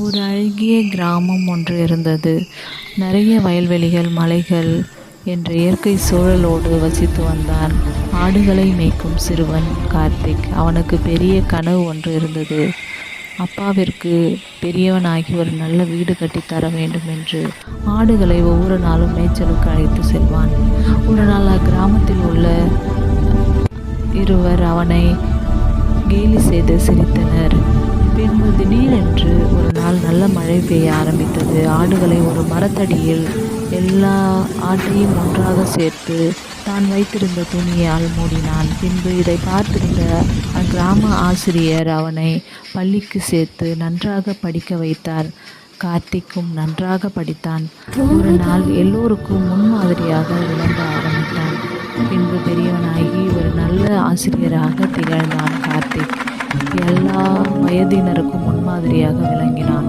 ஒரு அழகிய கிராமம் ஒன்று இருந்தது. நிறைய வயல்வெளிகள், மலைகள் என்ற இயற்கை சூழலோடு வசித்து வந்தான். ஆடுகளை மேய்க்கும் சிறுவன் கார்த்திக். அவனுக்கு பெரிய கனவு ஒன்று இருந்தது. அப்பாவிற்கு பெரியவனாகி ஒரு நல்ல வீடு கட்டித் தர வேண்டும் என்று. ஆடுகளை ஒவ்வொரு நாளும் மேய்ச்சலுக்கு அழைத்து செல்வான். ஒரு நாள் அக்கிராமத்தில் உள்ள இருவர் அவனை கேலி செய்து சிரித்தனர். திடீரென்று ஒரு நாள் நல்ல மழை பெய்ய ஆரம்பித்தது. ஆடுகளை ஒரு மரத்தடியில் எல்லா ஆட்டையும் ஒன்றாக சேர்த்து தான் வைத்திருந்த துணியால் மூடினான். பின்பு இதை பார்த்திருந்த அக்கிராம ஆசிரியர் அவனை பள்ளிக்கு சேர்த்து நன்றாக படிக்க வைத்தார். கார்த்திக்கும் நன்றாக படித்தான். ஒரு நாள் எல்லோருக்கும் முன்மாதிரியாக விளங்க ஆரம்பித்தான். பின்பு பெரியவனாகி ஒரு நல்ல ஆசிரியராக திகழ்ந்தான் கார்த்திக். எல்லா வயதினருக்கும் முன்மாதிரியாக விளங்கினான்.